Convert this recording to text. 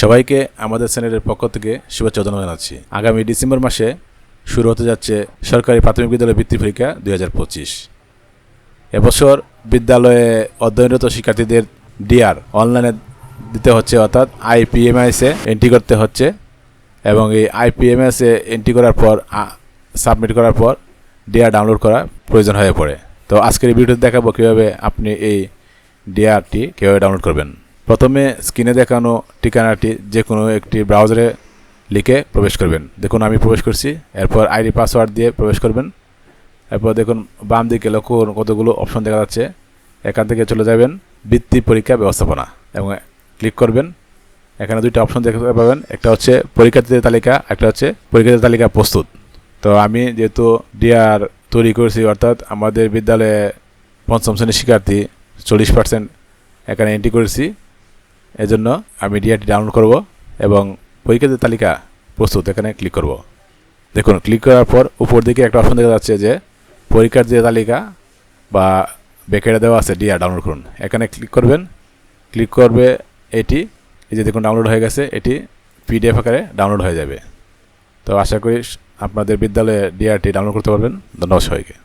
সবাইকে আমাদের চ্যানেলের পক্ষ থেকে শুভেচ্ছা জানাচ্ছি। আগামী ডিসেম্বর মাসে শুরু হতে যাচ্ছে সরকারি প্রাথমিক বিদ্যালয় বৃত্তি পরীক্ষা দুই হাজার পঁচিশ। এবছর বিদ্যালয়ে অধ্যয়নরত শিক্ষার্থীদের ডিআর অনলাইনে দিতে হচ্ছে, অর্থাৎ আইপিএমআইসে এন্ট্রি করতে হচ্ছে এবং এই আইপিএমএসে এন্ট্রি করার পর সাবমিট করার পর ডিআর ডাউনলোড করা প্রয়োজন হয়ে পড়ে। তো আজকের ভিডিওতে দেখাবো কীভাবে আপনি এই ডিআরটি কীভাবে ডাউনলোড করবেন। প্রথমে স্ক্রিনে দেখানো ঠিকানাটি যে কোনো একটি ব্রাউজারে লিখে প্রবেশ করবেন। দেখুন, আমি প্রবেশ করছি। এরপর আইডি পাসওয়ার্ড দিয়ে প্রবেশ করবেন। এরপর দেখুন, বাম দিকে লক্ষ্য কতগুলো অপশন দেখা যাচ্ছে। এখান থেকে চলে যাবেন, বৃত্তি পরীক্ষা ব্যবস্থাপনা, এবং ক্লিক করবেন। এখানে দুইটা অপশন দেখতে পাবেন। একটা হচ্ছে পরীক্ষার্থীদের তালিকা, একটা হচ্ছে পরীক্ষার্থীর তালিকা প্রস্তুত। তো আমি যেহেতু ডিআর তৈরি করেছি, অর্থাৎ আমাদের বিদ্যালয়ে পঞ্চম শ্রেণির শিক্ষার্থী, চল্লিশ পার্সেন্ট এখানে এন্ট্রি করেছি। এজন্য আমি ডিআরটি ডাউনলোড করব এবং পরীক্ষার্থীর তালিকা প্রস্তুত। এখানে ক্লিক করব। দেখুন ক্লিক করার পর উপর দিকে একটা অপশন দেখা যাচ্ছে যে পরীক্ষার যে তালিকা বা বেকেটে দেওয়া আছে ডিআর, ডাউনলোড করুন। এখানে ক্লিক করবেন। ক্লিক করবে এটি। এই যে দেখুন ডাউনলোড হয়ে গেছে। এটি পিডিএফ আকারে ডাউনলোড হয়ে যাবে। তো আশা করি আপনাদের বিদ্যালয়ে ডিআরটি ডাউনলোড করতে পারবেন। ধন্যবাদ সবাইকে।